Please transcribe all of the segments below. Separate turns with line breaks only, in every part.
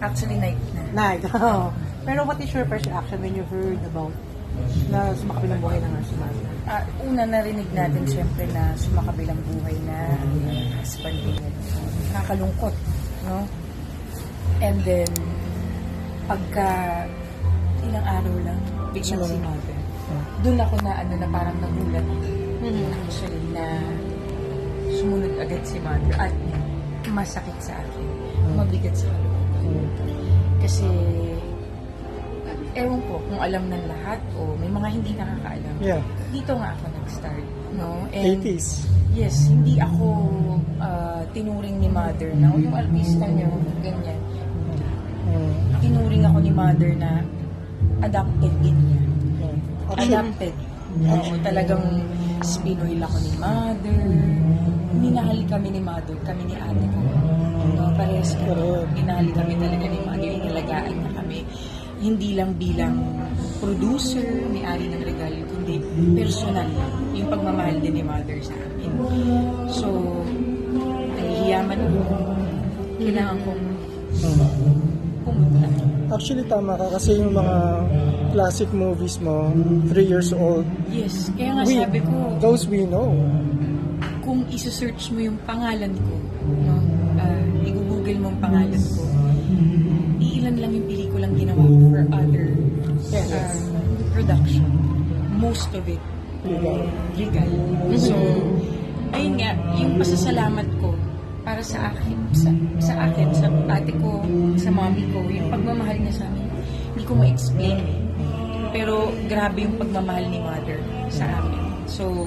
Actually, night na.
Night. Oh. Pero what is your first reaction when you heard about na sumakabilang buhay ng si Mother?
Ah, una narinig natin siyempre na sumakabilang buhay na ang husband niya. Nakakalungkot, no? And then, pagka ilang araw lang, biglang si mother. Doon ako na ano na parang nagulat. Actually, na sumunod agad si mother. At masakit sa akin. Mabigat sa kalooban. Kasi, ewan ko kung alam ng lahat o may mga hindi nakakaalam.
Yeah.
Dito nga ako nag-start. No? And
80s.
Yes, hindi ako ah, tinuring ni mother na, o yung artista niyo, ganyan.
Mm.
Tinuring ako ni mother na adapted din niya.
Mm.
Adapted. Oo, talagang spinoil ako ni mother. Minahal kami ni mother, kami ni ate ko. No, parehas.
Correct.
Minahal kami talaga ni mother. Inalagaan niya kami. Hindi lang bilang producer, may-ari ng regalo, kundi personal. Yung pagmamahal din ni mother sa amin. So, nahihiyaman ako. Kailangan kong pumunta.
Actually, tama ka kasi yung mga classic movies mo, 3 years old,
Yes, kaya nga
we,
sabi ko,
those we know.
kung isi-search mo yung pangalan ko, no, uh, yung pangalan ko, iilan lang yung pelikulang ginawa ko for other uh, production. Most of it,
Legal.
legal. So, ayun nga, yung pasasalamat ko para sa akin, sa, sa akin, sa ate ko, sa mommy ko, yung pagmamahal niya sa amin, hindi ko ma-explain eh. Pero grabe yung pagmamahal ni mother sa amin. So,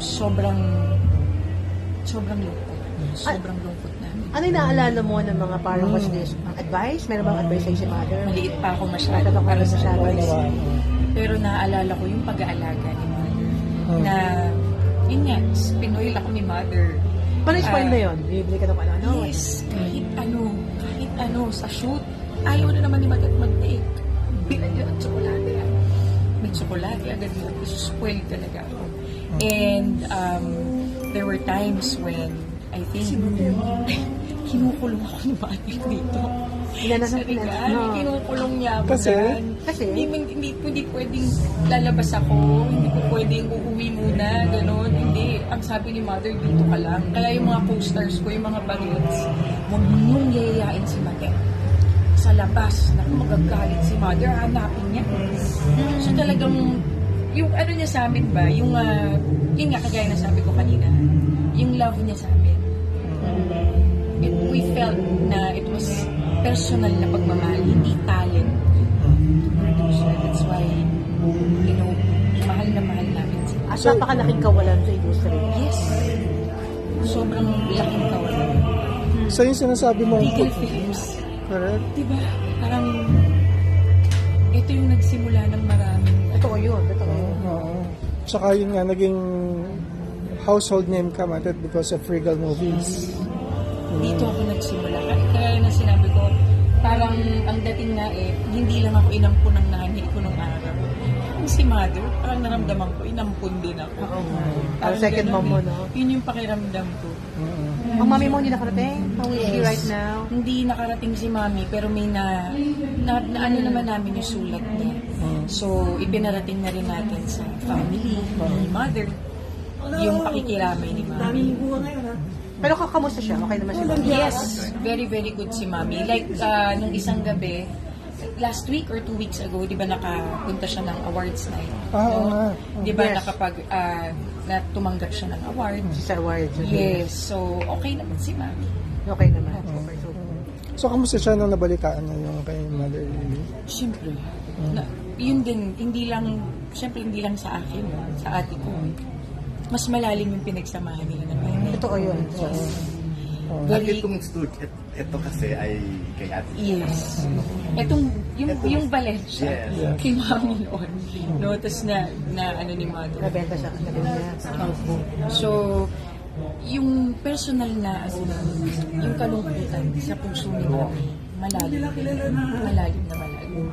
sobrang sobrang lungkot. Sobrang lungkot namin.
Ano yung naalala mo ng mga parang this ang advice? Meron bang advice sa'yo si Mother?
Maliit pa ako masyado
Maliit pa
para sa
masyado.
advice. Pero naaalala ko yung pag-aalaga ni mother.
Hmm.
Na, yun nga, pinoil ako ni mother.
Paano spoil
Ah,
na yun? Bibili ka ng ano? ano?
Yes, kahit ano, kahit ano, sa shoot, ayaw na naman ni Magat mag-take. Bilan niya ang tsokolate. May tsokolate agad yun. Spoiled talaga ako. And um, there were times when I think kinukulong ako ni Magat dito.
Inanas
Sa
ng
regal,
no.
kinukulong niya ako
Kasi?
dyan.
Kasi?
Hindi, hindi, hindi pwedeng lalabas ako, hindi ko pwedeng uuwi muna, gano'n. Hindi. Ang sabi ni mother, dito ka lang. Kaya yung mga posters ko, yung mga balloons, huwag mong yayayain si mother. Sa labas, naku, magagalit si mother, hanapin niya. So talagang, yung ano niya sa amin ba, yung, ah, yun nga, kagaya na sabi ko kanina, yung love niya sa amin. It, we felt na it was personal na pagmamahal, hindi talent. That's why, you know, mahal na mahal namin sila.
At napakalaking kawalan sa industry.
Yes. Sobrang laking kawalan.
So yung sinasabi mo,
Legal Films.
correct?
Diba? Parang, ito yung nagsimula ng maraming,
Totoo yun.
Oo. Tsaka yun nga, naging household name ka Matet because of Regal movies.
dito ako nagsimula. Kaya, na sinabi ko, parang ang dating nga eh, hindi lang ako inampun ng nanay ko nung araw. Yung si mother, parang naramdaman ko, inampun din ako.
Oo.
Parang
Ang second
ganun
mom mo,
eh.
no?
Yun yung pakiramdam ko.
Oo.
Ang mami mo hindi nakarating? How is she right now?
Hindi nakarating si mami, pero may na, na, na ano naman namin yung sulat niya. So, ipinarating na rin natin sa family, ni mother, yung pakikiramay ni mami.
Pero kakamusta siya? Okay naman siya?
Yes, very, very good si mami. Like, uh, nung isang gabi, last week or two weeks ago, di ba nakapunta siya ng awards night?
Ah, oo nga.
Di ba
Yes.
nakapag, uh, na tumanggap siya ng awards?
Sa awards.
Yes, so okay naman si mami.
Okay naman. Okay. So,
So, kamusta siya nung nabalitaan niya yung kay Mother Lily?
Siyempre. Na, yun din, hindi lang, siyempre hindi lang sa akin, sa ate ko. Mas malalim yung pinagsamahan nila ng mga
totoo yun.
Oo.
At
Very,
itong studio, et, ito kasi ay kay Ate.
yes. Etong, yung, yung Valencia,
Yes.
kay mami noon. No, tapos na, na ano ni mother.
Nabenta siya sa niya.
Opo. So, yung personal na, ano, yung kalungkutan sa puso ni mami, malalim. Malalim na malalim.